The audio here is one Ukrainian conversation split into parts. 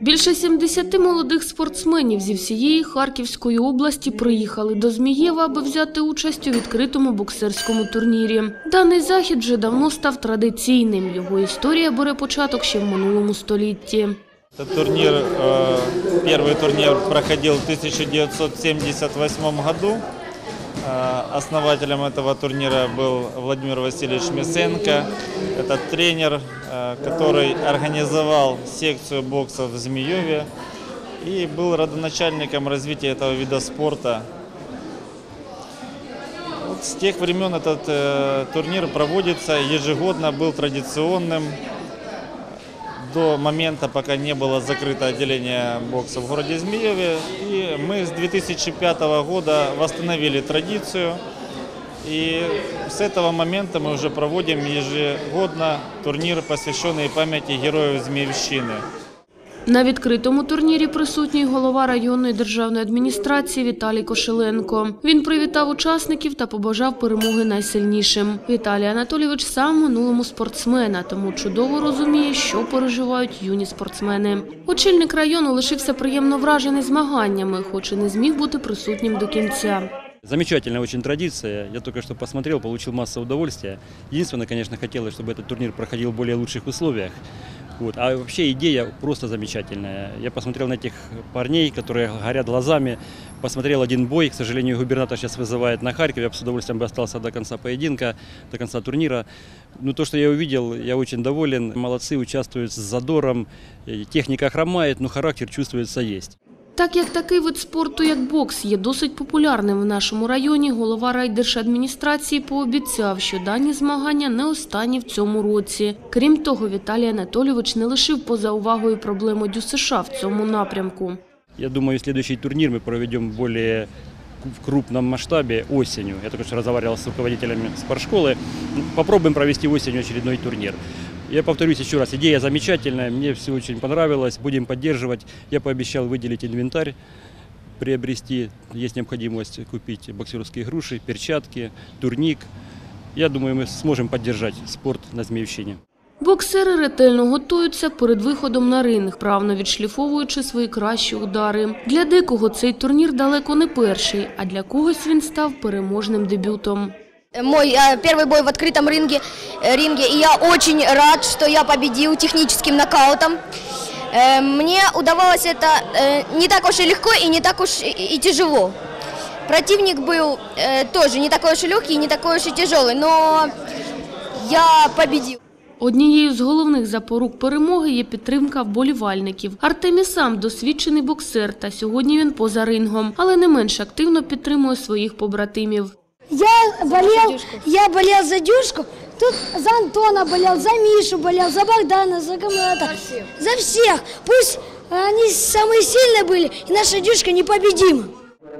Більше 70 молодих спортсменів зі всієї Харківської області приїхали до Змієва, аби взяти участь у відкритому боксерському турнірі. Даний захід вже давно став традиційним. Його історія бере початок ще в минулому столітті. Этот турнир, э, первый турнир проходил в 1978 году. Э, Основателем этого турнира был Владимир Васильевич Месенко. Это тренер, э, который организовал секцию бокса в Змееве и был родоначальником развития этого вида спорта. Вот с тех времен этот э, турнир проводится ежегодно, был традиционным до момента, пока не было закрыто отделение бокса в городе Змееве. И мы с 2005 года восстановили традицию. И с этого момента мы уже проводим ежегодно турнир, посвященный памяти героев Змеевщины. На відкритому турнірі присутній голова районної державної адміністрації Віталій Кошеленко. Він привітав учасників та побажав перемоги найсильнішим. Віталій Анатолійович сам минулому спортсмена, тому чудово розуміє, що переживають юні спортсмени. Очільник району лишився приємно вражений змаганнями, хоч і не зміг бути присутнім до кінця. Замечательная очень традиция. Я только что посмотрел, получил массу удовольствия. Единственное, конечно, хотелось, чтобы этот турнир проходил в более лучших условиях. Вот. А вообще идея просто замечательная. Я посмотрел на этих парней, которые горят глазами. Посмотрел один бой. К сожалению, губернатор сейчас вызывает на Харьков. Я бы с удовольствием бы остался до конца поединка, до конца турнира. Ну, то, что я увидел, я очень доволен. Молодцы, участвуют с задором. Э, Техника хромает, но характер чувствуется есть. Так як такий вид спорту, як бокс, є досить популярним в нашому районі, голова райдержадміністрації пообіцяв, що дані змагання не останні в цьому році. Крім того, Віталій Анатолійович не лишив поза увагою проблему ДЮСШ в цьому напрямку. Я думаю, следующий турнир мы проведем в более в крупном масштабе осенью. Я только что разговаривал с руководителями спортшколы. Попробуем провести осенью очередной турнир. Я повторюсь еще раз, идея замечательная, мне все очень понравилось, будем поддерживать. Я пообещал выделить инвентарь, приобрести, есть необходимость купить боксерские груши, перчатки, турник. Я думаю, мы сможем поддержать спорт на Змеевщине. Боксери ретельно готуються перед виходом на ринг, правно відшліфовуючи свої кращі удари. Для дикого цей турнір далеко не перший, а для когось він став переможним дебютом. Мой э, первый бой в открытом ринге, э, ринге, и я очень рад, что я победил техническим нокаутом. Э, мне удавалось это э, не так уж и легко и не так уж и, и тяжело. Противник был э, тоже не такой уж и легкий, и не такой уж и тяжелый, но я победил. Однією з головних запорук перемоги є підтримка вболівальників. Артемій сам досвідчений боксер, та сьогодні він поза рингом, але не менш активно підтримує своїх побратимів. Я болел, я болел за Дюшку, тут за Антона болел, за Мишу болел, за Богдана, за Камрата, за всех. Пусть они самые сильные были, и наша Дюшка непобедима.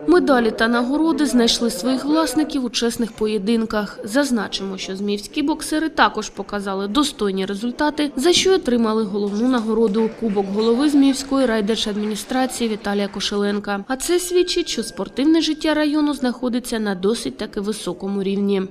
Медалі та нагороди знайшли своїх власників у чесних поєдинках. Зазначимо, що зміївські боксери також показали достойні результати, за що отримали головну нагороду – Кубок голови Зміївської райдержадміністрації Віталія Кошеленка. А це свідчить, що спортивне життя району знаходиться на досить таки високому рівні.